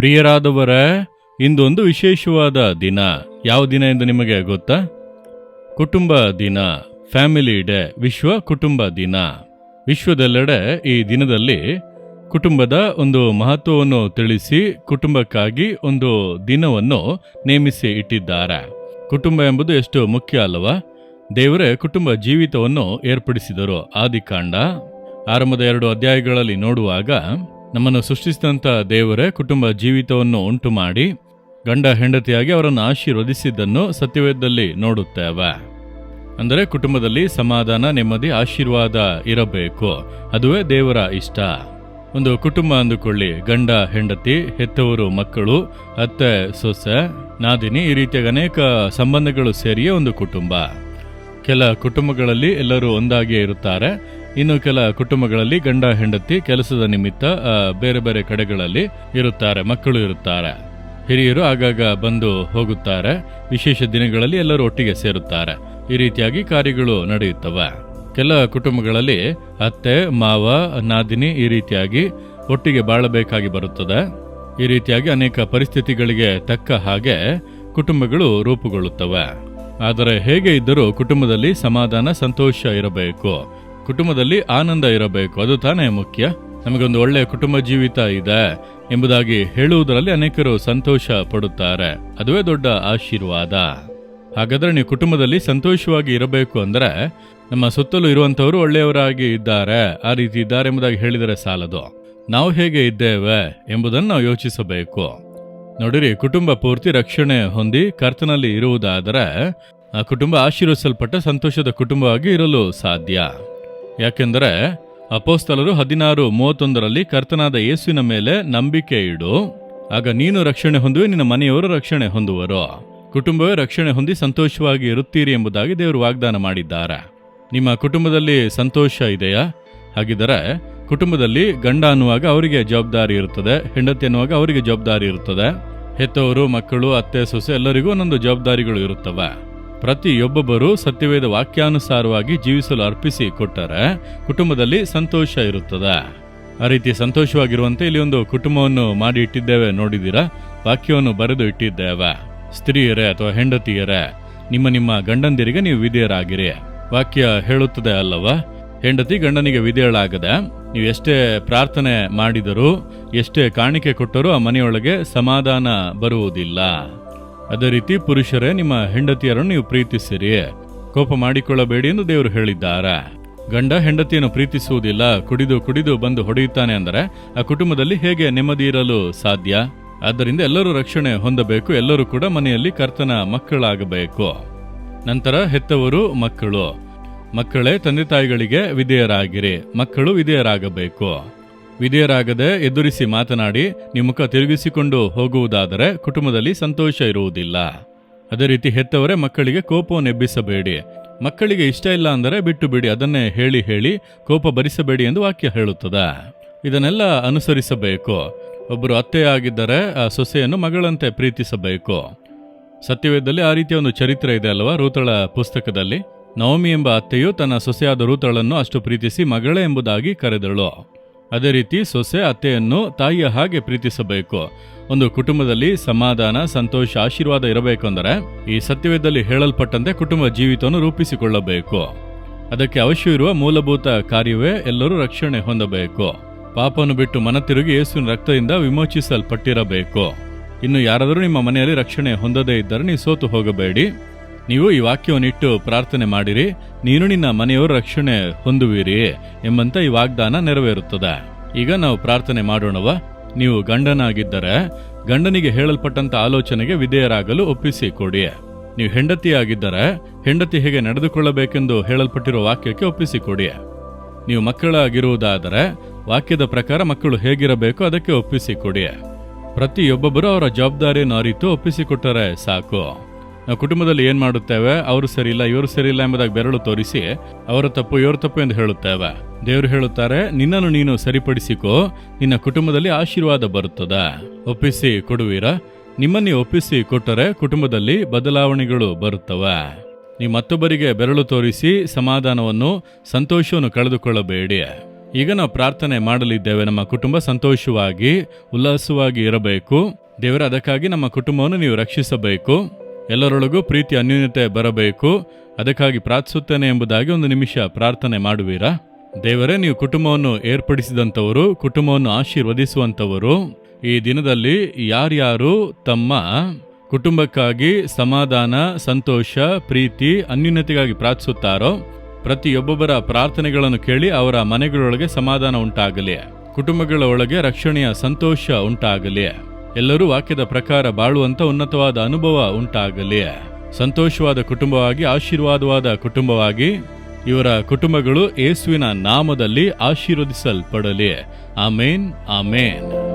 ಪ್ರಿಯರಾದವರ, ಇಂದೊಂದು ವಿಶೇಷವಾದ ದಿನ. ಯಾವ ದಿನ ಎಂದು ನಿಮಗೆ ಗೊತ್ತಾ? ಕುಟುಂಬ ದಿನ. ಫ್ಯಾಮಿಲಿ ಡೇ ವಿಶ್ವ ಕುಟುಂಬ ದಿನ. ವಿಶ್ವದೆಲ್ಲೆಡೆ ಈ ದಿನದಲ್ಲಿ ಕುಟುಂಬದ ಒಂದು ಮಹತ್ವವನ್ನು ತಿಳಿಸಿ, ಕುಟುಂಬಕ್ಕಾಗಿ ಒಂದು ದಿನವನ್ನು ನೇಮಿಸಿ ಇಟ್ಟಿದ್ದಾರೆ. ಕುಟುಂಬ ಎಂಬುದು ಎಷ್ಟು ಮುಖ್ಯ ಅಲ್ಲವಾ ದೇವರೇ ಕುಟುಂಬ ಜೀವಿತವನ್ನು ಏರ್ಪಡಿಸಿದರು. ಆದಿಕಾಂಡ, ಆರಂಭದ ಎರಡು ಅಧ್ಯಾಯಗಳಲ್ಲಿ ನೋಡುವಾಗ ನಮ್ಮನ್ನು ಸೃಷ್ಟಿಸಿದಂಥ ದೇವರೇ ಕುಟುಂಬ ಜೀವಿತವನ್ನು ಉಂಟು ಮಾಡಿ ಗಂಡ ಹೆಂಡತಿಯಾಗಿ ಅವರನ್ನು ಆಶೀರ್ವದಿಸಿದ್ದನ್ನು ಸತ್ಯವೇದದಲ್ಲಿ ನೋಡುತ್ತೇವೆ. ಅಂದರೆ ಕುಟುಂಬದಲ್ಲಿ ಸಮಾಧಾನ, ನೆಮ್ಮದಿ, ಆಶೀರ್ವಾದ ಇರಬೇಕು. ಅದುವೇ ದೇವರ ಇಷ್ಟ. ಒಂದು ಕುಟುಂಬ ಅಂದುಕೊಳ್ಳಿ. ಗಂಡ, ಹೆಂಡತಿ, ಹೆತ್ತವರು, ಮಕ್ಕಳು, ಅತ್ತೆ, ಸೊಸೆ, ನಾದಿನಿ ಈ ರೀತಿಯಾಗಿ ಅನೇಕ ಸಂಬಂಧಗಳು ಸೇರಿಯೇ ಒಂದು ಕುಟುಂಬ. ಕೆಲ ಕುಟುಂಬಗಳಲ್ಲಿ ಎಲ್ಲರೂ ಒಂದಾಗಿಯೇ ಇರುತ್ತಾರೆ. ಇನ್ನು ಕೆಲ ಕುಟುಂಬಗಳಲ್ಲಿ ಗಂಡ, ಹೆಂಡತಿ ಕೆಲಸದ ನಿಮಿತ್ತ ಬೇರೆ ಬೇರೆ ಕಡೆಗಳಲ್ಲಿ ಇರುತ್ತಾರೆ, ಮಕ್ಕಳು ಇರುತ್ತಾರೆ. ಹಿರಿಯರು ಆಗಾಗ ಬಂದು ಹೋಗುತ್ತಾರೆ. ವಿಶೇಷ ದಿನಗಳಲ್ಲಿ ಎಲ್ಲರೂ ಒಟ್ಟಿಗೆ ಸೇರುತ್ತಾರೆ. ಈ ರೀತಿಯಾಗಿ ಕಾರ್ಯಗಳು ನಡೆಯುತ್ತವೆ. ಕೆಲ ಕುಟುಂಬಗಳಲ್ಲಿ ಅತ್ತೆ, ಮಾವ, ನಾದಿನಿ ಈ ರೀತಿಯಾಗಿ ಒಟ್ಟಿಗೆ ಬಾಳಬೇಕಾಗಿ ಬರುತ್ತದೆ. ಈ ರೀತಿಯಾಗಿ ಅನೇಕ ಪರಿಸ್ಥಿತಿಗಳಿಗೆ ತಕ್ಕ ಹಾಗೆ ಕುಟುಂಬಗಳು ರೂಪುಗೊಳ್ಳುತ್ತವೆ. ಆದರೆ ಹೇಗೆ ಇದ್ದರೂ ಕುಟುಂಬದಲ್ಲಿ ಸಮಾಧಾನ, ಸಂತೋಷ ಇರಬೇಕು. ಕುಟುಂಬದಲ್ಲಿ ಆನಂದ ಇರಬೇಕು. ಅದು ತಾನೇ ಮುಖ್ಯ. ನಮಗೊಂದು ಒಳ್ಳೆಯ ಕುಟುಂಬ ಜೀವಿತ ಇದೆ ಎಂಬುದಾಗಿ ಹೇಳುವುದರಲ್ಲಿ ಅನೇಕರು ಸಂತೋಷ ಪಡುತ್ತಾರೆ. ಅದುವೇ ದೊಡ್ಡ ಆಶೀರ್ವಾದ. ಹಾಗಾದರೆ ನೀವು ಕುಟುಂಬದಲ್ಲಿ ಸಂತೋಷವಾಗಿ ಇರಬೇಕು ಅಂದ್ರೆ ನಮ್ಮ ಸುತ್ತಲೂ ಇರುವಂತವರು ಒಳ್ಳೆಯವರಾಗಿ ಇದ್ದಾರೆ, ಆ ರೀತಿ ಇದ್ದಾರೆ ಎಂಬುದಾಗಿ ಹೇಳಿದರೆ ಸಾಲದು. ನಾವು ಹೇಗೆ ಇದ್ದೇವೆ ಎಂಬುದನ್ನು ನಾವು ಯೋಚಿಸಬೇಕು. ನೋಡಿರಿ, ಕುಟುಂಬ ಪೂರ್ತಿ ರಕ್ಷಣೆ ಹೊಂದಿ ಕರ್ತನಲ್ಲಿ ಇರುವುದಾದರೆ ಆ ಕುಟುಂಬ ಆಶೀರ್ವಿಸಲ್ಪಟ್ಟ ಸಂತೋಷದ ಕುಟುಂಬವಾಗಿ ಇರಲು ಸಾಧ್ಯ. ಯಾಕೆಂದರೆ ಅಪೋಸ್ತಲರು ಹದಿನಾರು ಮೂವತ್ತೊಂದರಲ್ಲಿ ಕರ್ತನಾದ ಯೇಸುವಿನ ಮೇಲೆ ನಂಬಿಕೆ ಇಡು. ಆಗ ನೀನು ರಕ್ಷಣೆ ಹೊಂದುವೆ, ನಿನ್ನ ಮನೆಯವರು ರಕ್ಷಣೆ ಹೊಂದುವರು. ಕುಟುಂಬವೇ ರಕ್ಷಣೆ ಹೊಂದಿ ಸಂತೋಷವಾಗಿ ಇರುತ್ತೀರಿ ಎಂಬುದಾಗಿ ದೇವರು ವಾಗ್ದಾನ ಮಾಡಿದ್ದಾರೆ. ನಿಮ್ಮ ಕುಟುಂಬದಲ್ಲಿ ಸಂತೋಷ ಇದೆಯಾ? ಹಾಗಿದ್ದರೆ ಕುಟುಂಬದಲ್ಲಿ ಗಂಡ ಅನ್ನುವಾಗ ಅವರಿಗೆ ಜವಾಬ್ದಾರಿ ಇರುತ್ತದೆ, ಹೆಂಡತಿ ಅನ್ನುವಾಗ ಅವರಿಗೆ ಜವಾಬ್ದಾರಿ ಇರುತ್ತದೆ. ಹೆತ್ತವರು, ಮಕ್ಕಳು, ಅತ್ತೆ, ಸೊಸೆ ಎಲ್ಲರಿಗೂ ಒಂದೊಂದು ಜವಾಬ್ದಾರಿಗಳು ಇರುತ್ತವೆ. ಪ್ರತಿಯೊಬ್ಬೊಬ್ಬರು ಸತ್ಯವೇದ ವಾಕ್ಯಾನುಸಾರವಾಗಿ ಜೀವಿಸಲು ಅರ್ಪಿಸಿ ಕೊಟ್ಟರೆ ಕುಟುಂಬದಲ್ಲಿ ಸಂತೋಷ ಇರುತ್ತದೆ. ಆ ರೀತಿ ಸಂತೋಷವಾಗಿರುವಂತೆ ಇಲ್ಲಿ ಒಂದು ಕುಟುಂಬವನ್ನು ಮಾಡಿ ಇಟ್ಟಿದ್ದೇವೆ, ನೋಡಿದ್ದೀರಾ? ವಾಕ್ಯವನ್ನು ಬರೆದು ಇಟ್ಟಿದ್ದೇವೆ. ಸ್ತ್ರೀಯರೇ ಅಥವಾ ಹೆಂಡತಿಯರೇ, ನಿಮ್ಮ ನಿಮ್ಮ ಗಂಡಂದಿರಿಗೆ ನೀವು ವಿಧೇಯರಾಗಿರಿ. ವಾಕ್ಯ ಹೇಳುತ್ತದೆ ಅಲ್ಲವಾ? ಹೆಂಡತಿ ಗಂಡನಿಗೆ ವಿಧೇಯಳಾಗದೆ, ನೀವು ಎಷ್ಟೇ ಪ್ರಾರ್ಥನೆ ಮಾಡಿದರೂ, ಎಷ್ಟೇ ಕಾಣಿಕೆ ಕೊಟ್ಟರೂ ಆ ಮನೆಯೊಳಗೆ ಸಮಾಧಾನ ಬರುವುದಿಲ್ಲ. ಅದೇ ರೀತಿ ಪುರುಷರೇ, ನಿಮ್ಮ ಹೆಂಡತಿಯರನ್ನು ನೀವು ಪ್ರೀತಿಸಿರಿ. ಕೋಪ ಮಾಡಿಕೊಳ್ಳಬೇಡಿ ಎಂದು ದೇವರು ಹೇಳಿದ್ದಾರೆ. ಗಂಡ ಹೆಂಡತಿಯನ್ನು ಪ್ರೀತಿಸುವುದಿಲ್ಲ, ಕುಡಿದು ಕುಡಿದು ಬಂದು ಹೊಡೆಯುತ್ತಾನೆ ಅಂದರೆ ಆ ಕುಟುಂಬದಲ್ಲಿ ಹೇಗೆ ನೆಮ್ಮದಿ ಇರಲು ಸಾಧ್ಯ? ಆದ್ದರಿಂದ ಎಲ್ಲರೂ ರಕ್ಷಣೆ ಹೊಂದಬೇಕು, ಎಲ್ಲರೂ ಕೂಡ ಮನೆಯಲ್ಲಿ ಕರ್ತನ ಮಕ್ಕಳಾಗಬೇಕು. ನಂತರ ಹೆತ್ತವರು, ಮಕ್ಕಳು. ಮಕ್ಕಳೇ, ತಂದೆ ತಾಯಿಗಳಿಗೆ ವಿಧೇಯರಾಗಿರಿ. ಮಕ್ಕಳು ವಿಧೇಯರಾಗಬೇಕು. ವಿಧೇಯರಾಗದೆ ಎದುರಿಸಿ ಮಾತನಾಡಿ ನಿಮ್ಮುಖ ತಿರುಗಿಸಿಕೊಂಡು ಹೋಗುವುದಾದರೆ ಕುಟುಂಬದಲ್ಲಿ ಸಂತೋಷ ಇರುವುದಿಲ್ಲ. ಅದೇ ರೀತಿ ಹೆತ್ತವರೇ ಮಕ್ಕಳಿಗೆ ಕೋಪವನ್ನು ಎಬ್ಬಿಸಬೇಡಿ ಮಕ್ಕಳಿಗೆ ಇಷ್ಟ ಇಲ್ಲ ಅಂದರೆ ಬಿಟ್ಟು ಬಿಡಿ ಅದನ್ನೇ ಹೇಳಿ ಹೇಳಿ ಕೋಪ ಭರಿಸಬೇಡಿ ಎಂದು ವಾಕ್ಯ ಹೇಳುತ್ತದೆ. ಇದನ್ನೆಲ್ಲ ಅನುಸರಿಸಬೇಕು. ಒಬ್ಬರು ಅತ್ತೆಯಾಗಿದ್ದರೆ ಆ ಸೊಸೆಯನ್ನು ಮಗಳಂತೆ ಪ್ರೀತಿಸಬೇಕು. ಸತ್ಯವೇದದಲ್ಲಿ ಆ ರೀತಿಯ ಒಂದು ಚರಿತ್ರೆ ಇದೆ ಅಲ್ವಾ? ರೂತಳ ಪುಸ್ತಕದಲ್ಲಿ. ನವಮಿ ಎಂಬ ಅತ್ತೆಯು ತನ್ನ ಸೊಸೆಯಾದ ರೂತಳನ್ನು ಅಷ್ಟು ಪ್ರೀತಿಸಿ ಮಗಳೇ ಎಂಬುದಾಗಿ ಕರೆದಳು. ಅದೇ ರೀತಿ ಸೊಸೆ, ಅತ್ತೆಯನ್ನು ತಾಯಿಯ ಹಾಗೆ ಪ್ರೀತಿಸಬೇಕು. ಒಂದು ಕುಟುಂಬದಲ್ಲಿ ಸಮಾಧಾನ, ಸಂತೋಷ, ಆಶೀರ್ವಾದ ಇರಬೇಕೆಂದರೆ ಈ ಸತ್ಯವೇದದಲ್ಲಿ ಹೇಳಲ್ಪಟ್ಟಂತೆ ಕುಟುಂಬ ಜೀವಿತವನ್ನು ರೂಪಿಸಿಕೊಳ್ಳಬೇಕು. ಅದಕ್ಕೆ ಅವಶ್ಯವಿರುವ ಮೂಲಭೂತ ಕಾರ್ಯವೇ ಎಲ್ಲರೂ ರಕ್ಷಣೆ ಹೊಂದಬೇಕು. ಪಾಪವನ್ನು ಬಿಟ್ಟು ಮನ ತಿರುಗಿ ಯೇಸುವಿನ ರಕ್ತದಿಂದ ವಿಮೋಚಿಸಲ್ಪಟ್ಟಿರಬೇಕು. ಇನ್ನು ಯಾರಾದರೂ ನಿಮ್ಮ ಮನೆಯಲ್ಲಿ ರಕ್ಷಣೆ ಹೊಂದದೇ ಇದ್ದರೆ ನೀವು ಸೋತು ಹೋಗಬೇಡಿ. ನೀವು ಈ ವಾಕ್ಯವನ್ನಿಟ್ಟು ಪ್ರಾರ್ಥನೆ ಮಾಡಿರಿ, ನೀನು ನಿನ್ನ ಮನೆಯವರು ರಕ್ಷಣೆ ಹೊಂದುವಿರಿ ಎಂಬಂತ ಈ ವಾಗ್ದಾನ ನೆರವೇರುತ್ತದೆ. ಈಗ ನಾವು ಪ್ರಾರ್ಥನೆ ಮಾಡೋಣವ ನೀವು ಗಂಡನಾಗಿದ್ದರೆ, ಗಂಡನಿಗೆ ಹೇಳಲ್ಪಟ್ಟಂತ ಆಲೋಚನೆಗೆ ವಿಧೇಯರಾಗಲು ಒಪ್ಪಿಸಿ ಕೊಡಿ ನೀವು ಹೆಂಡತಿಯಾಗಿದ್ದರೆ, ಹೆಂಡತಿ ಹೇಗೆ ನಡೆದುಕೊಳ್ಳಬೇಕೆಂದು ಹೇಳಲ್ಪಟ್ಟಿರುವ ವಾಕ್ಯಕ್ಕೆ ಒಪ್ಪಿಸಿಕೊಡಿ. ನೀವು ಮಕ್ಕಳಾಗಿರುವುದಾದರೆ, ವಾಕ್ಯದ ಪ್ರಕಾರ ಮಕ್ಕಳು ಹೇಗಿರಬೇಕು ಅದಕ್ಕೆ ಒಪ್ಪಿಸಿಕೊಡಿ. ಪ್ರತಿಯೊಬ್ಬೊಬ್ಬರು ಅವರ ಜವಾಬ್ದಾರಿಯನ್ನು ಅರಿತು ಒಪ್ಪಿಸಿಕೊಟ್ಟರೆ ಸಾಕು. ಕುಟುಂಬದಲ್ಲಿ ಏನ್ ಮಾಡುತ್ತೇವೆ? ಅವರು ಸರಿಯಿಲ್ಲ, ಇವರು ಸರಿಯಿಲ್ಲ ಎಂಬುದಾಗಿ ಬೆರಳು ತೋರಿಸಿ, ಅವರ ತಪ್ಪು, ಇವರ ತಪ್ಪು ಎಂದು ಹೇಳುತ್ತೇವೆ. ದೇವರು ಹೇಳುತ್ತಾರೆ, ನಿನ್ನನ್ನು ನೀನು ಸರಿಪಡಿಸಿಕೋ, ನಿನ್ನ ಕುಟುಂಬದಲ್ಲಿ ಆಶೀರ್ವಾದ ಬರುತ್ತದೆ. ಒಪ್ಪಿಸಿ ಕೊಡುವಿರಾ. ನಿಮ್ಮನ್ನೇ ಒಪ್ಪಿಸಿ ಕೊಟ್ಟರೆ ಕುಟುಂಬದಲ್ಲಿ ಬದಲಾವಣೆಗಳು ಬರುತ್ತವೆ. ನೀವು ಮತ್ತೊಬ್ಬರಿಗೆ ಬೆರಳು ತೋರಿಸಿ ಸಮಾಧಾನವನ್ನು, ಸಂತೋಷವನ್ನು ಕಳೆದುಕೊಳ್ಳಬೇಡಿ. ಈಗ ನಾವು ಪ್ರಾರ್ಥನೆ ಮಾಡಲಿದ್ದೇವೆ. ನಮ್ಮ ಕುಟುಂಬ ಸಂತೋಷವಾಗಿ, ಉಲ್ಲಾಸವಾಗಿ ಇರಬೇಕು. ದೇವರ, ಅದಕ್ಕಾಗಿ ನಮ್ಮ ಕುಟುಂಬವನ್ನು ನೀವು ರಕ್ಷಿಸಬೇಕು. ಎಲ್ಲರೊಳಗೂ ಪ್ರೀತಿ ಅನ್ಯೂನ್ಯತೆ ಬರಬೇಕು. ಅದಕ್ಕಾಗಿ ಪ್ರಾರ್ಥಿಸುತ್ತೇನೆ ಎಂಬುದಾಗಿ ಒಂದು ನಿಮಿಷ ಪ್ರಾರ್ಥನೆ ಮಾಡುವೀರಾ? ದೇವರೇ, ನೀವು ಕುಟುಂಬವನ್ನು ಏರ್ಪಡಿಸಿದಂಥವರು, ಕುಟುಂಬವನ್ನು ಆಶೀರ್ವದಿಸುವಂಥವರು, ಈ ದಿನದಲ್ಲಿ ಯಾರ್ಯಾರು ತಮ್ಮ ಕುಟುಂಬಕ್ಕಾಗಿ ಸಮಾಧಾನ, ಸಂತೋಷ, ಪ್ರೀತಿ, ಅನ್ಯೂನ್ಯತೆಗಾಗಿ ಪ್ರಾರ್ಥಿಸುತ್ತಾರೋ, ಪ್ರತಿಯೊಬ್ಬೊಬ್ಬರ ಪ್ರಾರ್ಥನೆಗಳನ್ನು ಕೇಳಿ ಅವರ ಮನೆಗಳೊಳಗೆ ಸಮಾಧಾನ ಉಂಟಾಗಲಿ. ಕುಟುಂಬಗಳ ಒಳಗೆ ರಕ್ಷಣೆಯ ಸಂತೋಷ ಉಂಟಾಗಲಿ. ಎಲ್ಲರೂ ವಾಕ್ಯದ ಪ್ರಕಾರ ಬಾಳುವಂತ ಉನ್ನತವಾದ ಅನುಭವ ಉಂಟಾಗಲಿ. ಸಂತೋಷವಾದ ಕುಟುಂಬವಾಗಿ, ಆಶೀರ್ವಾದವಾದ ಕುಟುಂಬವಾಗಿ ಇವರ ಕುಟುಂಬಗಳು ಏಸುವಿನ ನಾಮದಲ್ಲಿ ಆಶೀರ್ವದಿಸಲ್ಪಡಲಿ. ಆಮೇನ್ ಆಮೇನ್.